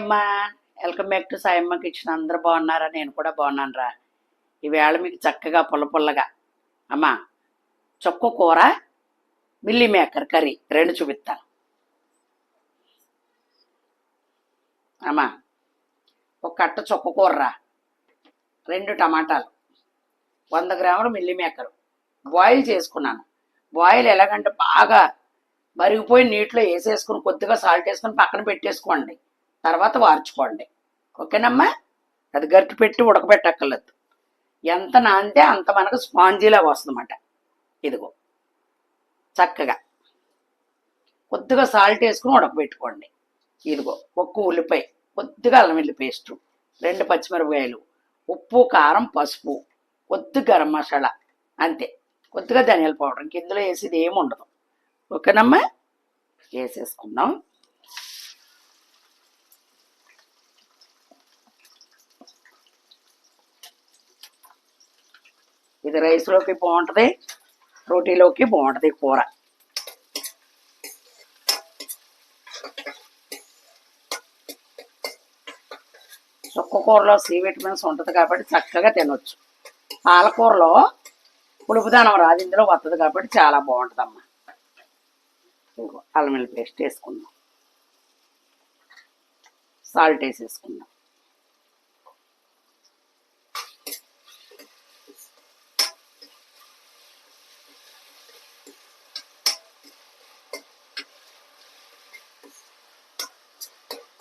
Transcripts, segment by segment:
అమ్మ welcome back to Sayamma kitchen. అందరూ బాగున్నారా? నేను కూడా బాగున్నాను రా ఈవేళ మీకు చక్కగా పుల్ల పుల్లగా. అమ్మా చొక్కు కూర మిల్లీ మేకర్ కర్రీ రెండు చూపిస్తాను అమ్మా ఒక కట్ట చొక్క కూర రా రెండు టమాటాలు. వంద గ్రాములు మిల్లీ మేకర్. బాయిల్ చేసుకున్నాను. బాయిల్ ఎలాగంటే బాగా మరిగిపోయి నీటిలో వేసేసుకుని కొద్దిగా సాల్ట్ వేసుకుని పక్కన పెట్టేసుకోండి. తర్వాత వార్చుకోండి. ఓకేనమ్మా? అది గట్టి పెట్టి ఉడకబెట్టక్కర్లేదు. ఎంత నానితే అంత మనకు స్పాంజీలా వస్తుందన్నమాట. ఇదిగో. చక్కగా. కొద్దిగా సాల్ట్ వేసుకుని ఉడకబెట్టుకోండి. ఇదిగో. ఒక్క ఉల్లిపాయ. కొద్దిగా అల్లం వెల్లి పేస్టు రెండు పచ్చిమిరపకాయలు ఉప్పు కారం పసుపు కొద్ది గరం మసాలా అంతే. కొద్దిగా ధనియాల పౌడర్. ఇంక ఇందులో వేసేది ఏమి ఉండదు. ఓకేనమ్మా? వేసేసుకుందాం. ఇది రైస్లోకి బాగుంటుంది రోటీలోకి బాగుంటుంది కూర. చుక్క కూరలో సి విటమిన్స్ ఉంటుంది కాబట్టి చక్కగా తినొచ్చు. పాలకూరలో పులుపుదానం రాదు ఇందులో వస్తుంది కాబట్టి చాలా బాగుంటుందమ్మా. ఇదిగో అల్లం పేస్ట్ వేసుకుందాం. సాల్ట్ వేసేసుకుందాం.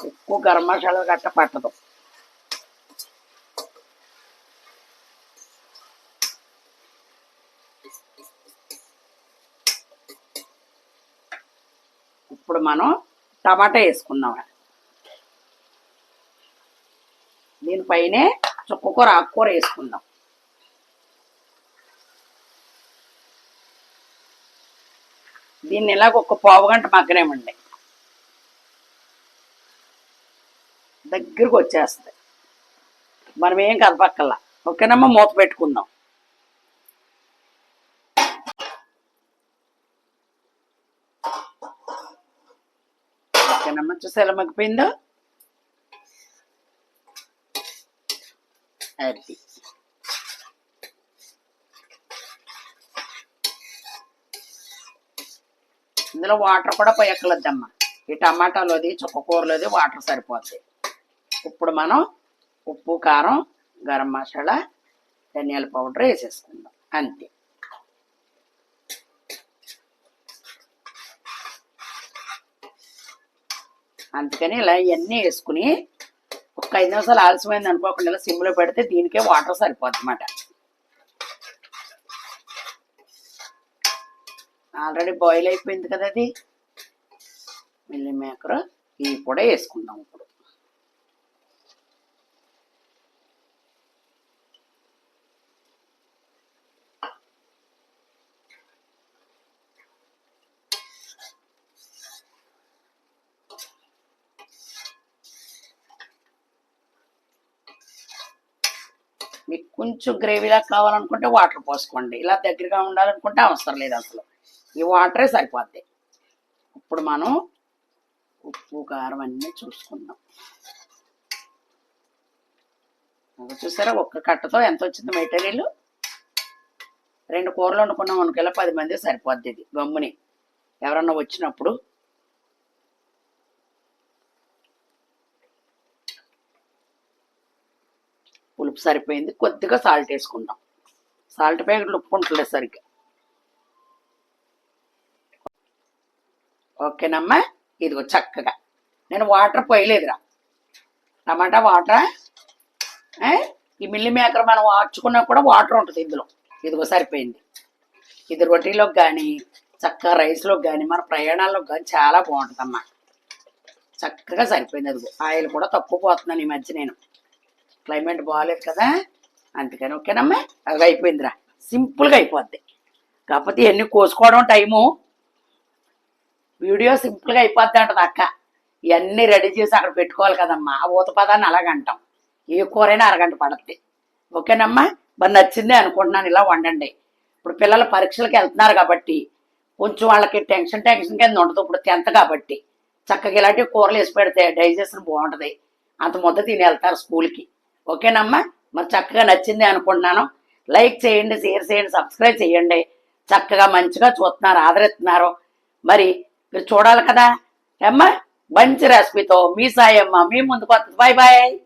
ఎక్కువ గరం మసాలా గట్ట పట్టదు. ఇప్పుడు మనం టమాటా వేసుకుందాం. దీనిపైనే చుక్కకూర ఆకుకూర వేసుకుందాం. దీన్ని ఇలాగ ఒక పావు గంట మగ్గనేమండి దగ్గరకు వచ్చేస్తుంది మనం ఏం కదపక్కల్లా ఓకేనమ్మా మూత పెట్టుకుందాం. ఓకేనమ్మా చూసి ఎలా మగ్గిపోయిందో? అది. ఇందులో వాటర్ కూడా పోయక్కలద్దమ్మా ఈ టమాటాలోది చుక్కకూరలోది వాటర్ సరిపోతాయి ఇప్పుడు మనం ఉప్పు కారం గరం మసాలా ధనియాల పౌడర్ వేసేసుకుందాం. అంతే. అందుకని ఇలా ఇవన్నీ వేసుకుని ఒక ఐదు నిమిషాలు ఆలస్యమైంది అనుకోకుండా ఇలా సిమ్లో పెడితే దీనికే వాటర్ సరిపోద్ది అన్నమాట ఆల్రెడీ బాయిల్ అయిపోయింది కదా అది. మిల్లీ మేకర్ ఇవి కూడా వేసుకుందాం ఇప్పుడు. మీకు కొంచెం గ్రేవీలా కావాలనుకుంటే వాటర్ పోసుకోండి. ఇలా దగ్గరగా ఉండాలనుకుంటే అవసరం లేదు అసలు. ఈ వాటరే సరిపోద్ది. ఇప్పుడు మనం ఉప్పు కారం అన్నీ చూసుకుందాం. చూసారా? ఒక్క కట్టతో ఎంత వచ్చింది మెటీరియల్? రెండు కూరలు వండుకున్నాం అనుకెళ్ళి పది మంది సరిపోద్ది ఇది గమ్ముని. ఎవరన్నా వచ్చినప్పుడు ఉప్పు సరిపోయింది. కొద్దిగా సాల్ట్ వేసుకుందాం సాల్ట్ ప్యాకెట్లు ఉప్పు ఉంటుంది సరిగ్గా. ఓకేనమ్మా? ఇదిగో చక్కగా. నేను వాటర్ పోయలేదురా. టమాటా వాటర్? ఈ మిల్లి మేకర్ మనం వాడ్చుకున్నా కూడా వాటర్ ఉంటుంది ఇందులో. ఇదిగో సరిపోయింది. ఇది రొటీలోకి కానీ చక్కగా రైస్లోకి కానీ మన ప్రయాణాల్లోకి కానీ చాలా బాగుంటుందమ్మా. చక్కగా సరిపోయింది. అదిగో ఆయిల్ కూడా తక్కువ పోతున్నాను ఈ మధ్య నేను. క్లైమేట్ బాగాలేదు కదా? అందుకని ఓకేనమ్మా? అది అయిపోయిందిరా. సింపుల్గా అయిపోద్ది. కాకపోతే ఇవన్నీ కోసుకోవడం టైము. వీడియో సింపుల్గా అయిపోద్ది అంటది అక్క. ఇవన్నీ రెడీ చేసి అక్కడ పెట్టుకోవాలి కదమ్మా. ఆ ఊత పదాన్ని అలాగంటాం ఏ కూరైనా అరగంట పడుద్ది. ఓకేనమ్మా? మరి నచ్చిందే అనుకుంటున్నాను. ఇలా వండండి. ఇప్పుడు పిల్లలు పరీక్షలకు వెళ్తున్నారు కాబట్టి కొంచెం వాళ్ళకి టెన్షన్ టెన్షన్ కింద ఉండదు. ఇప్పుడు టెన్త్ కాబట్టి. చక్కగా ఇలాంటి కూరలు వేసి పెడితే డైజెషన్ బాగుంటుంది. అంత ముద్ద తిని వెళ్తారు స్కూల్కి. ఓకేనమ్మా? మరి చక్కగా నచ్చింది అనుకుంటున్నాను. లైక్ చేయండి షేర్ చేయండి సబ్స్క్రైబ్ చేయండి. చక్కగా మంచిగా చూస్తున్నారు ఆదరిస్తున్నారు. మరి మీరు చూడాలి కదా? అమ్మా మంచి రెసిపీతో మీ సాయమ్మ మీ ముందుకు వస్తుంది. Bye bye.